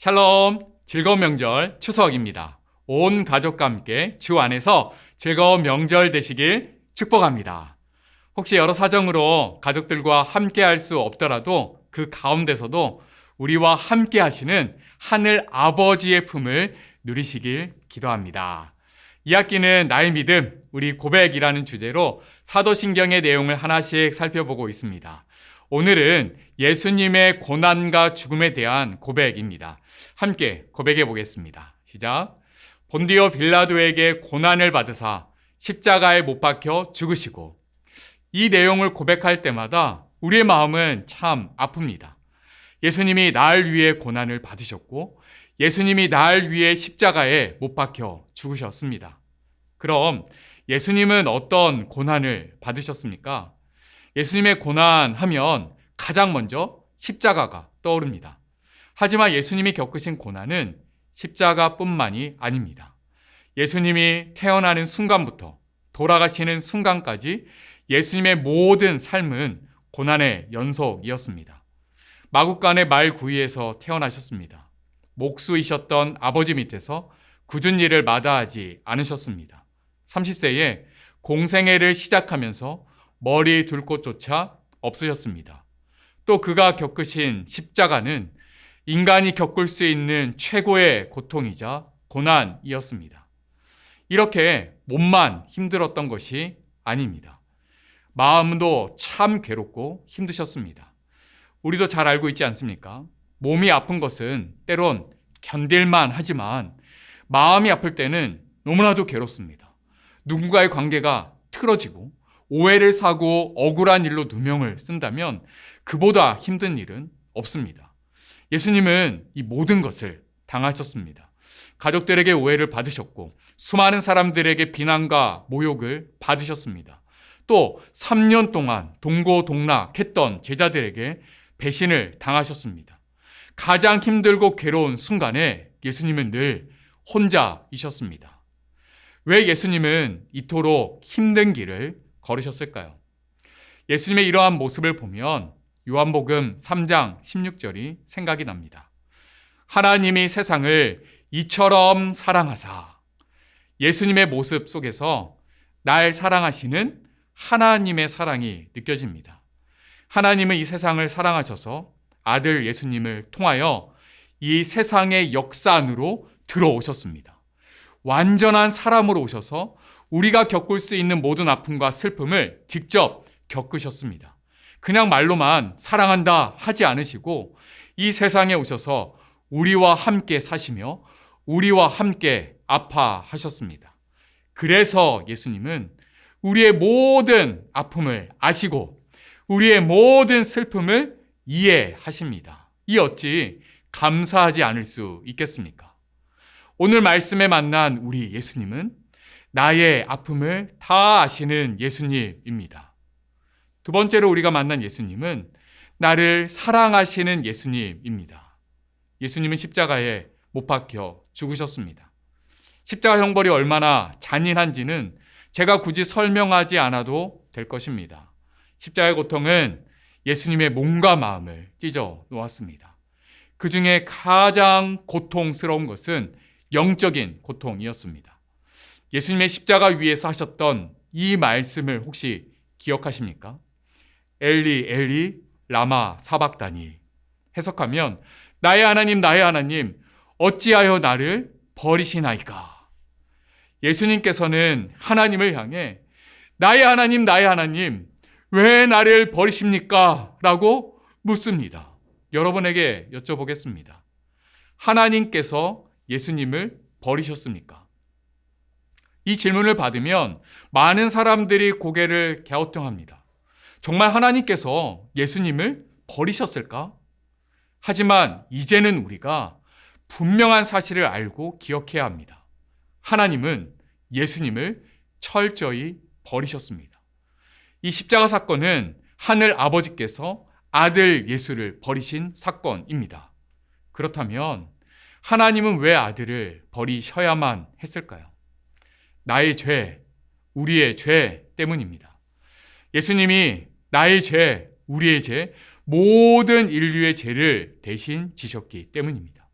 샬롬, 즐거운 명절 추석입니다. 온 가족과 함께 주 안에서 즐거운 명절 되시길 축복합니다. 혹시 여러 사정으로 가족들과 함께 할 수 없더라도 그 가운데서도 우리와 함께 하시는 하늘 아버지의 품을 누리시길 기도합니다. 이 학기는 나의 믿음, 우리 고백이라는 주제로 사도신경의 내용을 하나씩 살펴보고 있습니다. 오늘은 예수님의 고난과 죽음에 대한 고백입니다. 함께 고백해 보겠습니다. 시작. 본디오 빌라도에게 고난을 받으사 십자가에 못 박혀 죽으시고 이 내용을 고백할 때마다 우리의 마음은 참 아픕니다. 예수님이 날 위해 고난을 받으셨고 예수님이 날 위해 십자가에 못 박혀 죽으셨습니다. 그럼 예수님은 어떤 고난을 받으셨습니까? 예수님의 고난 하면 가장 먼저 십자가가 떠오릅니다. 하지만 예수님이 겪으신 고난은 십자가뿐만이 아닙니다. 예수님이 태어나는 순간부터 돌아가시는 순간까지 예수님의 모든 삶은 고난의 연속이었습니다. 마국간의 말 구이에서 태어나셨습니다. 목수이셨던 아버지 밑에서 굳은 일을 마다하지 않으셨습니다. 30세에 공생애를 시작하면서 머리 둘 곳조차 없으셨습니다. 또 그가 겪으신 십자가는 인간이 겪을 수 있는 최고의 고통이자 고난이었습니다. 이렇게 몸만 힘들었던 것이 아닙니다. 마음도 참 괴롭고 힘드셨습니다. 우리도 잘 알고 있지 않습니까? 몸이 아픈 것은 때론 견딜만 하지만 마음이 아플 때는 너무나도 괴롭습니다. 누군가의 관계가 틀어지고 오해를 사고 억울한 일로 누명을 쓴다면 그보다 힘든 일은 없습니다. 예수님은 이 모든 것을 당하셨습니다. 가족들에게 오해를 받으셨고 수많은 사람들에게 비난과 모욕을 받으셨습니다. 또 3년 동안 동고동락했던 제자들에게 배신을 당하셨습니다. 가장 힘들고 괴로운 순간에 예수님은 늘 혼자이셨습니다. 왜 예수님은 이토록 힘든 길을 걸으셨을까요? 예수님의 이러한 모습을 보면 요한복음 3장 16절이 생각이 납니다. 하나님이 세상을 이처럼 사랑하사 예수님의 모습 속에서 날 사랑하시는 하나님의 사랑이 느껴집니다. 하나님은 이 세상을 사랑하셔서 아들 예수님을 통하여 이 세상의 역사 안으로 들어오셨습니다. 완전한 사람으로 오셔서 우리가 겪을 수 있는 모든 아픔과 슬픔을 직접 겪으셨습니다. 그냥 말로만 사랑한다 하지 않으시고 이 세상에 오셔서 우리와 함께 사시며 우리와 함께 아파하셨습니다. 그래서 예수님은 우리의 모든 아픔을 아시고 우리의 모든 슬픔을 이해하십니다. 이 어찌 감사하지 않을 수 있겠습니까? 오늘 말씀에 만난 우리 예수님은 나의 아픔을 다 아시는 예수님입니다. 두 번째로 우리가 만난 예수님은 나를 사랑하시는 예수님입니다. 예수님은 십자가에 못 박혀 죽으셨습니다. 십자가 형벌이 얼마나 잔인한지는 제가 굳이 설명하지 않아도 될 것입니다. 십자가의 고통은 예수님의 몸과 마음을 찢어 놓았습니다. 그 중에 가장 고통스러운 것은 영적인 고통이었습니다. 예수님의 십자가 위에서 하셨던 이 말씀을 혹시 기억하십니까? 엘리 엘리 라마 사박다니 해석하면 나의 하나님 나의 하나님 어찌하여 나를 버리시나이까? 예수님께서는 하나님을 향해 나의 하나님 나의 하나님 왜 나를 버리십니까? 라고 묻습니다. 여러분에게 여쭤보겠습니다. 하나님께서 예수님을 버리셨습니까? 이 질문을 받으면 많은 사람들이 고개를 갸우뚱합니다. 정말 하나님께서 예수님을 버리셨을까? 하지만 이제는 우리가 분명한 사실을 알고 기억해야 합니다. 하나님은 예수님을 철저히 버리셨습니다. 이 십자가 사건은 하늘 아버지께서 아들 예수를 버리신 사건입니다. 그렇다면 하나님은 왜 아들을 버리셔야만 했을까요? 나의 죄, 우리의 죄 때문입니다. 예수님이 나의 죄, 우리의 죄, 모든 인류의 죄를 대신 지셨기 때문입니다.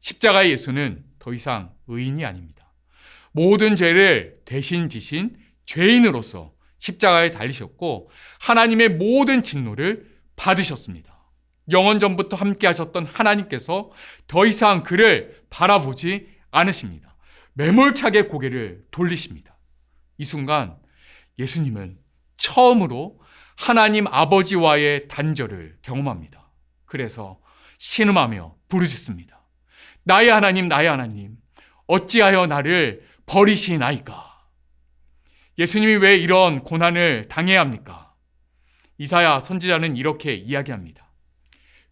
십자가의 예수는 더 이상 의인이 아닙니다. 모든 죄를 대신 지신 죄인으로서 십자가에 달리셨고 하나님의 모든 진노를 받으셨습니다. 영원 전부터 함께 하셨던 하나님께서 더 이상 그를 바라보지 않으십니다. 매몰차게 고개를 돌리십니다. 이 순간 예수님은 처음으로 하나님 아버지와의 단절을 경험합니다. 그래서 신음하며 부르짖습니다. 나의 하나님, 나의 하나님, 어찌하여 나를 버리시나이까? 예수님이 왜 이런 고난을 당해야 합니까? 이사야 선지자는 이렇게 이야기합니다.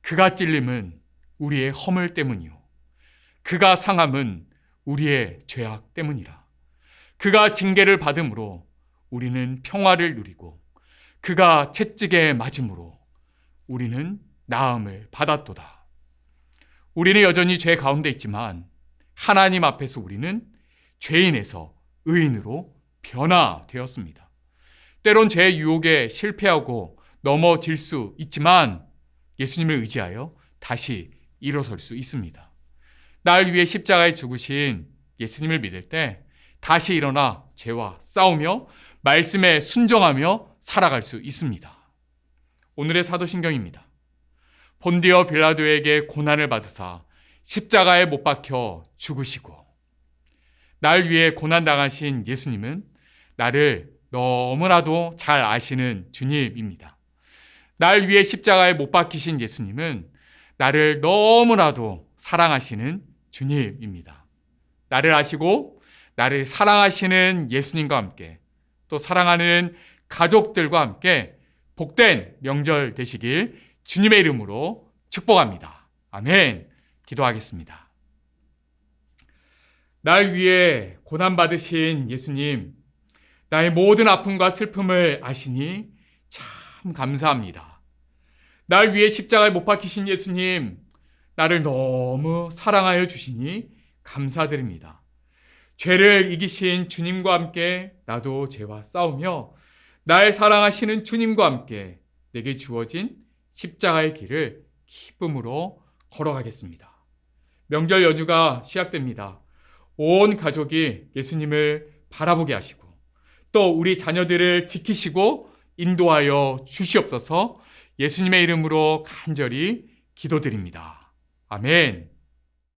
그가 찔림은 우리의 허물 때문이요. 그가 상함은 우리의 죄악 때문이라. 그가 징계를 받음으로 우리는 평화를 누리고 그가 채찍에 맞음으로 우리는 나음을 받았도다. 우리는 여전히 죄 가운데 있지만 하나님 앞에서 우리는 죄인에서 의인으로 변화되었습니다. 때론 제 유혹에 실패하고 넘어질 수 있지만 예수님을 의지하여 다시 일어설 수 있습니다. 날 위해 십자가에 죽으신 예수님을 믿을 때 다시 일어나 죄와 싸우며 말씀에 순종하며 살아갈 수 있습니다. 오늘의 사도신경입니다. 본디어 빌라도에게 고난을 받으사 십자가에 못 박혀 죽으시고 날 위해 고난 당하신 예수님은 나를 너무나도 잘 아시는 주님입니다. 날 위해 십자가에 못 박히신 예수님은 나를 너무나도 사랑하시는 주님입니다. 나를 아시고 나를 사랑하시는 예수님과 함께 또 사랑하는 가족들과 함께 복된 명절 되시길 주님의 이름으로 축복합니다. 아멘. 기도하겠습니다. 날 위해 고난받으신 예수님, 나의 모든 아픔과 슬픔을 아시니 참 감사합니다. 날 위해 십자가에 못 박히신 예수님, 나를 너무 사랑하여 주시니 감사드립니다. 죄를 이기신 주님과 함께 나도 죄와 싸우며 날 사랑하시는 주님과 함께 내게 주어진 십자가의 길을 기쁨으로 걸어가겠습니다. 명절 연휴가 시작됩니다. 온 가족이 예수님을 바라보게 하시고 또 우리 자녀들을 지키시고 인도하여 주시옵소서 예수님의 이름으로 간절히 기도드립니다. 아멘.